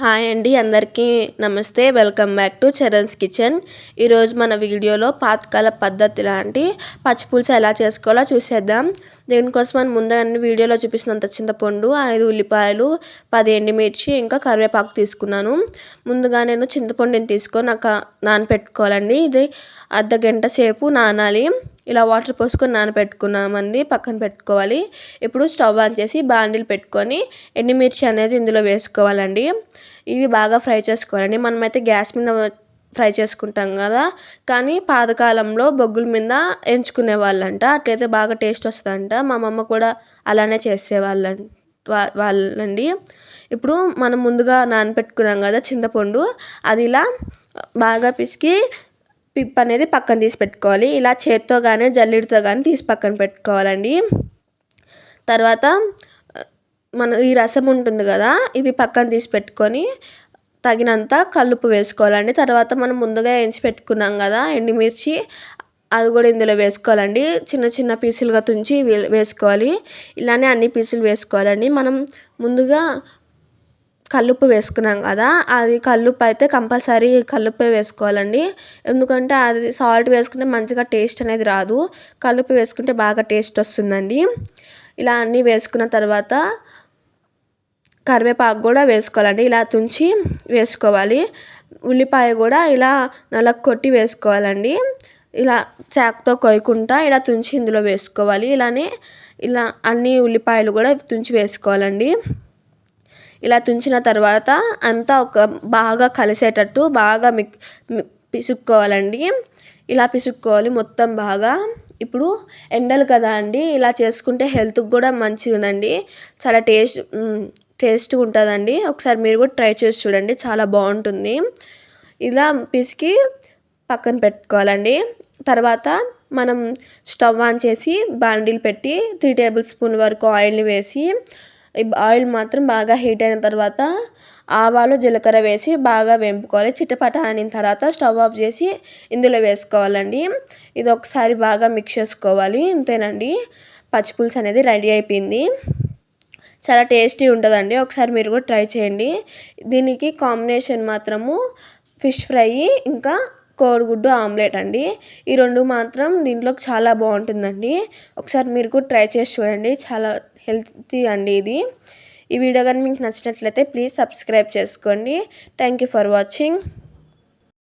Hi అండి అందరికీ నమస్తే. Welcome back to Charan's kitchen. ఈరోజు మన వీడియోలో పాతకాల పద్ధతి లాంటి పచ్చిపులుసు ఎలా చేసుకోవాలో చూసేద్దాం. దీనికోసం అని ముందే అన్ని వీడియోలో చూపిస్తున్నంత చింతపండు ఐదు ఉల్లిపాయలు పది ఎండుమిర్చి ఇంకా కరివేపాకు తీసుకున్నాను. ముందుగా నేను చింతపండుని తీసుకొని నాకు నానపెట్టుకోవాలండి. ఇది అర్ధ గంట సేపు నానాలి. ఇలా వాటర్ పోసుకొని నానపెట్టుకున్నామండి. పక్కన పెట్టుకోవాలి. ఇప్పుడు స్టవ్ ఆన్ చేసి బాండిల్ పెట్టుకొని ఎండుమిర్చి అనేది ఇందులో వేసుకోవాలండి. ఇవి బాగా ఫ్రై చేసుకోవాలండి. మనమైతే గ్యాస్ మీద ఫ్రై చేసుకుంటాం కదా. కానీ పాతకాలంలో బొగ్గుల మీద ఎంచుకునే వాళ్ళంట. అట్లయితే బాగా టేస్ట్ వస్తుందంట. మా అమ్మమ్మ కూడా అలానే చేసేవాళ్ళ వాళ్ళండి. ఇప్పుడు మనం ముందుగా నానపెట్టుకున్నాం కదా చింతపండు. అది ఇలా బాగా పిసికి పిప్ అనేది పక్కన తీసి పెట్టుకోవాలి. ఇలా చేత్తో కానీ జల్లిడితో కానీ తీసి పక్కన పెట్టుకోవాలండి. తర్వాత మన ఈ రసం ఉంటుంది కదా ఇది పక్కన తీసి పెట్టుకొని తగినంత కల్లుప్పు వేసుకోవాలండి. తర్వాత మనం ముందుగా వేయించి పెట్టుకున్నాం కదా ఎండుమిర్చి అది కూడా ఇందులో వేసుకోవాలండి. చిన్న చిన్న పీసులుగా తుంచి వేసుకోవాలి. ఇలానే అన్ని పీసులు వేసుకోవాలండి. మనం ముందుగా కల్లుప్పు వేసుకున్నాం కదా అది కల్లుప్పు అయితే కంపల్సరీ కల్లుప్పే వేసుకోవాలండి. ఎందుకంటే అది సాల్ట్ వేసుకుంటే మంచిగా టేస్ట్ అనేది రాదు. కల్లుప్పు వేసుకుంటే బాగా టేస్ట్ వస్తుందండి. ఇలా అన్నీ వేసుకున్న తర్వాత కరివేపాకు కూడా వేసుకోవాలండి. ఇలా తుంచి వేసుకోవాలి. ఉల్లిపాయ కూడా ఇలా నలగ కొట్టి వేసుకోవాలండి. ఇలా చాకుతో కొయ్యకుండా ఇలా తుంచి ఇందులో వేసుకోవాలి. ఇలానే ఇలా అన్ని ఉల్లిపాయలు కూడా తుంచి వేసుకోవాలండి. ఇలా తుంచిన తర్వాత అంతా ఒక బాగా కలిసేటట్టు బాగా మిక్ పిసుక్కోవాలండి. ఇలా పిసుక్కోవాలి మొత్తం బాగా. ఇప్పుడు ఎండలు కదా అండి. ఇలా చేసుకుంటే హెల్త్కి కూడా మంచిదండి చాలా టేస్ట్ టేస్ట్గా ఉంటుందండి. ఒకసారి మీరు కూడా ట్రై చేసి చూడండి. చాలా బాగుంటుంది. ఇలా పిసికి పక్కన పెట్టుకోవాలండి. తర్వాత మనం స్టవ్ ఆన్ చేసి బాండిల్ పెట్టి త్రీ టేబుల్ స్పూన్ వరకు ఆయిల్ని వేసి ఆయిల్ మాత్రం బాగా హీట్ అయిన తర్వాత ఆవాలు జీలకర్ర వేసి బాగా వేపుకోవాలి. చిట్టపట ఆనిన తర్వాత స్టవ్ ఆఫ్ చేసి ఇందులో వేసుకోవాలండి. ఇది ఒకసారి బాగా మిక్స్ చేసుకోవాలి. అంతేనండి పచ్చిపులుసు అనేది రెడీ అయిపోయింది. చాలా టేస్టీ ఉంటుందండి. ఒకసారి మీరు కూడా ట్రై చేయండి. దీనికి కాంబినేషన్ మాత్రము ఫిష్ ఫ్రై ఇంకా కోడిగుడ్డు ఆమ్లెట్ అండి. ఈ రెండు మాత్రం దీంట్లోకి చాలా బాగుంటుందండి. ఒకసారి మీరు కూడా ట్రై చేసి చూడండి. చాలా హెల్తీ అండి ఇది. ఈ వీడియో కానీ మీకు నచ్చినట్లయితే ప్లీజ్ సబ్స్క్రైబ్ చేసుకోండి. Thank you for watching.